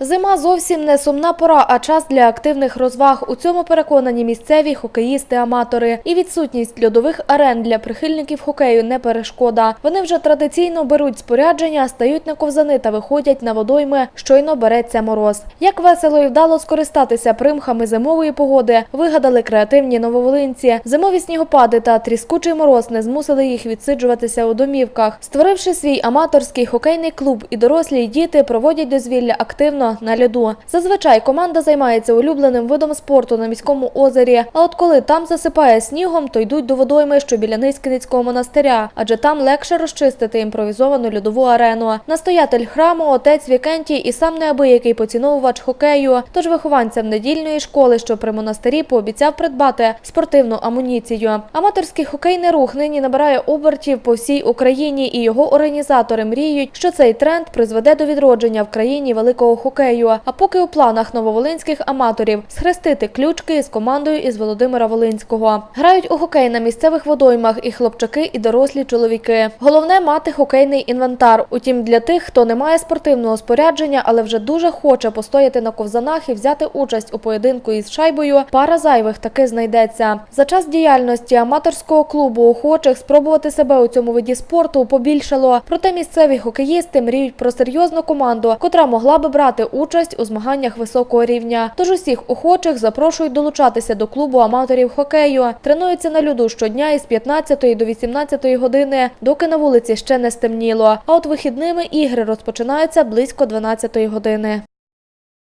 Зима зовсім не сумна пора, а час для активних розваг. У цьому переконані місцеві хокеїсти-аматори. І відсутність льодових арен для прихильників хокею не перешкода. Вони вже традиційно беруть спорядження, стають на ковзани та виходять на водойми, щойно береться мороз. Як весело і вдало скористатися примхами зимової погоди, вигадали креативні нововолинці. Зимові снігопади та тріскучий мороз не змусили їх відсиджуватися у домівках. Створивши свій аматорський хокейний клуб, і дорослі, і діти проводять дозвілля активно на льоду. Зазвичай команда займається улюбленим видом спорту на міському озері. А от коли там засипає снігом, то йдуть до водойми, що біля Низькиницького монастиря, адже там легше розчистити імпровізовану льодову арену. Настоятель храму, отець Вікентій і сам неабиякий поціновувач хокею. Тож вихованцям недільної школи, що при монастирі, пообіцяв придбати спортивну амуніцію. Аматорський хокейний рух нині набирає обертів по всій Україні, і його організатори мріють, що цей тренд призведе до відродження в країні великого хокею. А поки у планах нововолинських аматорів схрестити ключки із командою із Володимира Волинського. Грають у хокей на місцевих водоймах і хлопчаки, і дорослі чоловіки. Головне мати хокейний інвентар. Утім, для тих, хто не має спортивного спорядження, але вже дуже хоче постояти на ковзанах і взяти участь у поєдинку із шайбою, пара зайвих таки знайдеться. За час діяльності аматорського клубу охочих спробувати себе у цьому виді спорту побільшало. Проте місцеві хокеїсти мріють про серйозну команду, котра могла би брати участь у змаганнях високого рівня. Тож усіх охочих запрошують долучатися до клубу аматорів хокею. Тренуються на льоду щодня із 15 до 18 години, доки на вулиці ще не стемніло. А от вихідними ігри розпочинаються близько 12 години.